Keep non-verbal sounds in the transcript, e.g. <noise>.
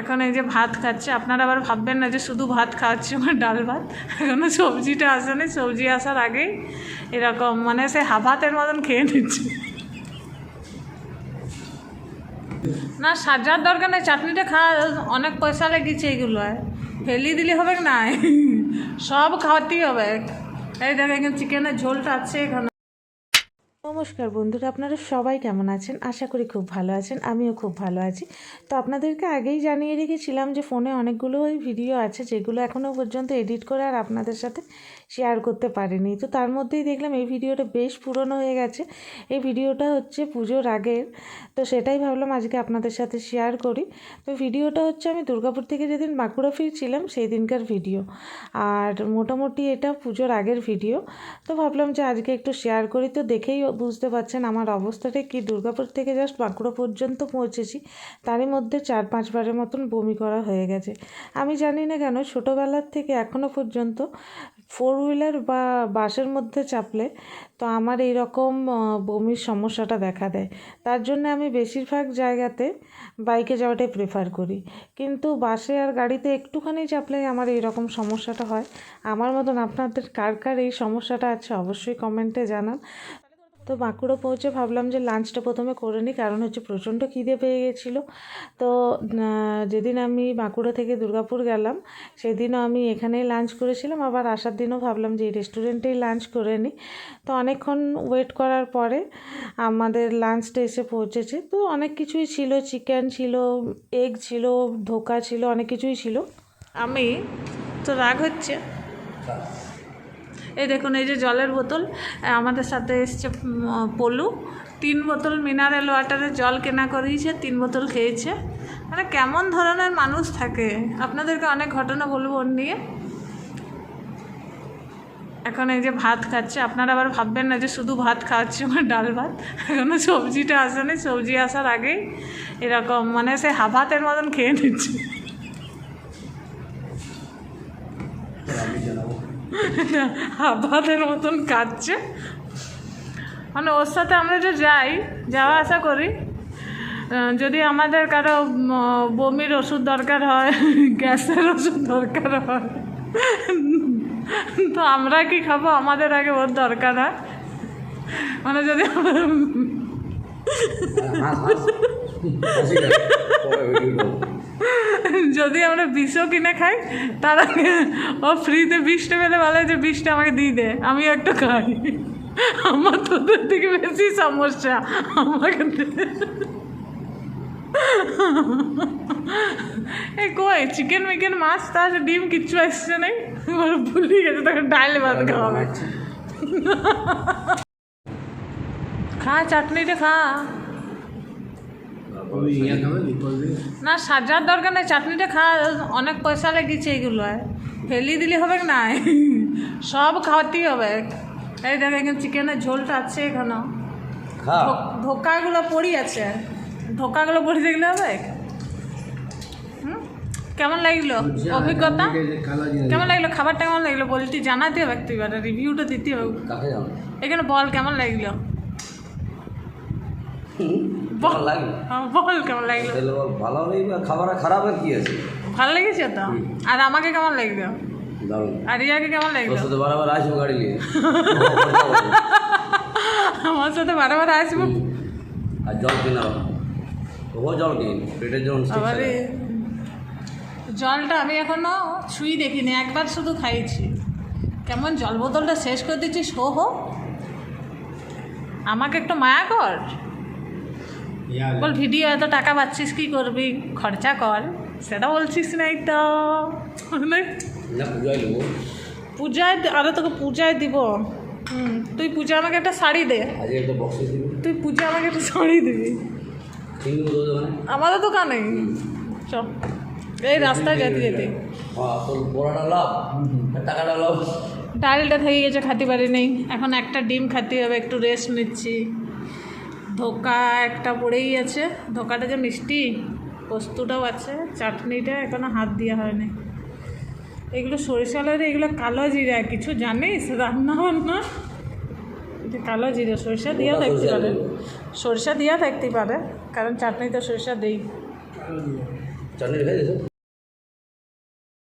এখন এই যে ভাত খাচ্ছে, আপনারা আবার ভাববেন না যে শুধু ভাত খাওয়াচ্ছি আমার ডাল ভাত। এখনও সবজিটা আসেনি, সবজি আসার আগেই এরকম মানে সে হাভাতের মতন খেয়ে নিচ্ছে। না, সাজার দরকার নেই, চাটনিটা খাওয়া অনেক পয়সা লেগেছে এইগুলো ফেলি দিলে হবে না। সব খাওয়াতেই হবে। এই দেখেন, এখানে চিকেনের ঝোলটা আছে এখানে। নমস্কার বন্ধুরা, আপনারা সবাই কেমন আছেন? আশা করি খুব ভালো আছেন, আমিও খুব ভালো আছি। তো আপনাদেরকে আগেই জানিয়ে রেখেছিলাম যে ফোনে অনেকগুলো ভিডিও আছে যেগুলো এখনও পর্যন্ত এডিট করে আর আপনাদের সাথে শেয়ার করতে পারিনি। তো তার মধ্যেই দেখলাম এই ভিডিওটা বেশ পুরনো হয়ে গেছে। এই ভিডিওটা হচ্ছে পুজোর আগের। তো সেটাই ভাবলাম আজকে আপনাদের সাথে শেয়ার করি। তো ভিডিওটা হচ্ছে আমি দুর্গাপুর থেকে যেদিন বাঁকুড়া ফিরছিলাম সেই দিনকার ভিডিও। আর মোটামুটি এটা পুজোর আগের ভিডিও। তো ভাবলাম যে আজকে একটু শেয়ার করি। তো দেখেই বুঝতে পারছেন আমার অবস্থাটা কি। দুর্গাপুর থেকে জাস্ট বাঁকুড়া পর্যন্ত পৌঁছেছি। তারই মধ্যে চার পাঁচবারের মতন বমি করা হয়ে গেছে। আমি জানি না কেন ছোটোবেলার থেকে এখনও পর্যন্ত ফোর হুইলার বা বাসের মধ্যে চাপলে তো আমার এই রকম বমির সমস্যাটা দেখা দেয়। তার জন্য আমি বেশিরভাগ জায়গাতে বাইকে যাওয়াটাই প্রেফার করি। কিন্তু বাসে আর গাড়িতে একটুখানি চাপলেই আমার এই রকম সমস্যাটা হয়। আমার মতন আপনাদের কার কার এই সমস্যাটা আছে অবশ্যই কমেন্টে জানান। তো বাঁকুড়া পৌঁছে ভাবলাম যে লাঞ্চটা প্রথমে করে নিই, কারণ হচ্ছে প্রচণ্ড খিদে পেয়ে গেছিল। তো যেদিন আমি বাঁকুড়া থেকে দুর্গাপুর গেলাম, সেদিনও আমি এখানেই লাঞ্চ করেছিলাম। আবার আসার দিনও ভাবলাম যে এই রেস্টুরেন্টেই লাঞ্চ করে নিই। তো অনেকক্ষণ ওয়েট করার পরে আমাদের লাঞ্চটা এসে পৌঁছেছে। তো অনেক কিছুই ছিল চিকেন ছিল এগ ছিল, ধোকা ছিল, অনেক কিছুই ছিল। আমি, তো রাগ হচ্ছে? এই দেখুন, এই যে জলের বোতল আমাদের সাথে এসছে পলু। তিন বোতল মিনারেল ওয়াটারের জল কেনা করিয়েছে, তিন বোতল খেয়েছে। মানে কেমন ধরনের মানুষ থাকে? আপনাদেরকে অনেক ঘটনা বলব ওর নিয়ে। এখন এই যে ভাত খাচ্ছে, আপনারা আবার ভাববেন না যে শুধু ভাত খাওয়াচ্ছি আমার ডাল ভাত। এখনও সবজিটা আসেনি, সবজি আসার আগেই এরকম মানে সে হাভাতের মতন খেয়ে নিচ্ছে। হাভাতের মতন কাচ্ছে মানে ওর সাথে আমরা যে যাই, যাওয়া আসা করি যদি আমাদের কারও বমির ওষুধ দরকার হয়, <laughs> গ্যাসের ওষুধ দরকার হয়, তো আমরা কি খাব? আমাদের আগে ওর দরকার হয়। মানে যদি আমরা যদি আমরা বিষও কিনে খাই তার আগে ও ফ্রিতে বিষটা পেলে বলে যে বিষটা আমাকে দিয়ে দে আমি একটু খাই। আমার তোদের থেকে বেশি সমস্যা আমাকে। এই কই চিকেন মিকেন মাছ তাছ ডিম কিচ্ছু আসছে নেই? আমার ভুলি গেছে তখন ডাল ভাত খাওয়া খা চাটনিটা খা। না সাজার দরকার নেই চাটনিটা খা অনেক পয়সা লেগেছে এগুলো ফেলি দিলে হবে না? সব খাওয়াতেই হবে। এই দেখ এখানে চিকেনের ঝোলটা আছে এখানেও ধোকাগুলো পড়ি আছে। ধোকাগুলো পড়ি দেখলে হবে? হুম? কেমন লাগল অভিজ্ঞতা? কেমন লাগল? খাবারটা কেমন লাগল? বলতে জানাতে হবে তুই রিভিউটা দিতে হবে। এখানে বল কেমন লাগল? ভালো হ্যাঁ, বল কেমন লাগল? তাহলে বল ভালো খাবার খারাপ আর কি আছে? ভালো লেগেছে তো? আর আমাকে কেমন লাগল? দারুণ। আর রিয়াকে কেমন লাগল? তোর সাথে বারবার আসব গাড়ি নিয়ে। আমার সাথে বারবার আসব? আর জল ও জল কিন পেটের জন্য জলটা আমি এখনও ছুঁই দেখিনি একবার শুধু খাইছি। কেমন জল বোতলটা শেষ করে দিচ্ছি শো হো। আমাকে একটু মায়া কর। বল ভিডিও এত টাকা পাচ্ছিস কি করবি? খরচা কর। সেটা বলছিস নাই তো। মানে না পূজায় আরে তোকে পূজায় দিব। হুম তুই পূজা আমাকে একটা শাড়ি দে। তুই পূজা আমাকে একটা শাড়ি দিবি। আমাদের দোকানে? চ এই রাস্তায় যেতে যেতে। ডালটা থেকে গেছে খাতে পারি নেই। এখন একটা ডিম খাতে হবে একটু রেস্ট নিচ্ছি। ধোকা একটা পড়েই আছে। ধোকাটা যে মিষ্টি পোস্তটাও আছে চাটনিটা এখনও হাত দেওয়া হয়নি। এগুলো সরিষা লরে এগুলো কালো জিরা কিছু জানিস? রান্না বান্না এটা কালো জিরা সরিষা দিয়া থাকতে সরিষা পারে। সরিষা দিয়া থাকতে পারে কারণ চাটনিতে সরিষা দেই। চাটনি